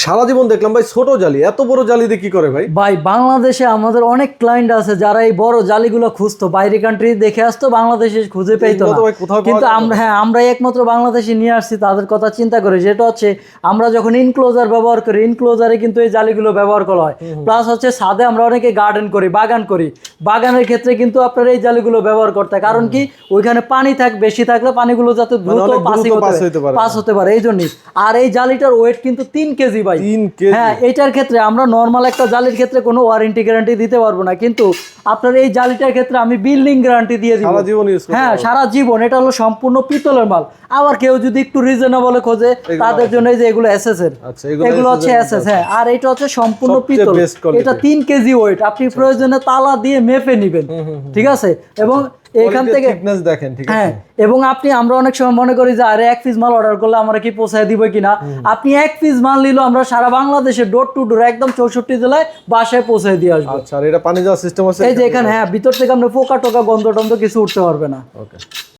সারা জীবন দেখলাম ভাই ছোট জালি। এত বড় জালি দিয়ে কি করে ভাই? ভাই বাংলাদেশে আমাদের অনেক ক্লায়েন্ট আছে যারা এই বড় জালিগুলো খুঁজতো। বাইরে কান্ট্রি দেখে আসতো বাংলাদেশে খুঁজে পেতো না। কিন্তু আমরা হ্যাঁ আমরা একমাত্র বাংলাদেশে নিয়ে আসছি তাদের কথা চিন্তা করে। যেটা হচ্ছে আমরা যখন ইনক্লোজার ব্যবহার করি ইনক্লোজারে কিন্তু এই জালিগুলো ব্যবহার করা হয়। প্লাস হচ্ছে ছাদে আমরা অনেকে গার্ডেন করি বাগান করি। বাগানের ক্ষেত্রে কিন্তু আপনার এই জালিগুলো ব্যবহার করতে হয়। কারণ কি ওইখানে পানি থাক বেশি থাকলে পানিগুলো যাতে দ্রুত মানে পাসিং দ্রুত হতে পারে। পাস হতে পারে এই জন্যই। আর এই জালিটার ওয়েট কিন্তু তিন কেজি ভাই। কেজি। হ্যাঁ এটার ক্ষেত্রে আমরা নর্মাল একটা জালির ক্ষেত্রে কোনো ওয়ারেন্টি গ্যারান্টি দিতে পারব না। কিন্তু আপনার এই জালিটার ক্ষেত্রে আমি বিল্ডিং গ্যারান্টি দিয়ে দিব। সারা জীবন ইউজ হ্যাঁ সারা জীবন। এটা হলো সম্পূর্ণ পিতলের মাল। আবার কেউ যদি একটু রিজনেবল খোঁজে তাদের জন্য এই যে এগুলো এসএস এর। আচ্ছা, এগুলো হচ্ছে এসএস হ্যাঁ। আর এটা হচ্ছে সম্পূর্ণ পিতল। এটা তিন কেজি ওয়েট আপনি প্রয়োজনে তালা দিয়ে মেপে নেবেন। ঠিক আছে? এবং এখান থেকে থিকনেস দেখেন ঠিক আছে? হ্যাঁ এবং আপনি আমরা অনেক সময় মনে করি যে আরে এক পিস মাল অর্ডার করলে আমরা কি পৌঁছায় দিব কিনা? আপনি এক পিস মাল নিলো আমরা সারা বাংলাদেশে ডোর টু ডোর একদম চৌষট্টি জেলায় বাসায় পৌঁছায় দিয়ে আসব। আচ্ছা আর এটা পানি যাওয়ার সিস্টেম আছে এই যে এখানে হ্যাঁ ভিতর থেকে আপনি পোকা টোকা গন্ধ টন্ধ কিছু উঠতে পারবে না। ওকে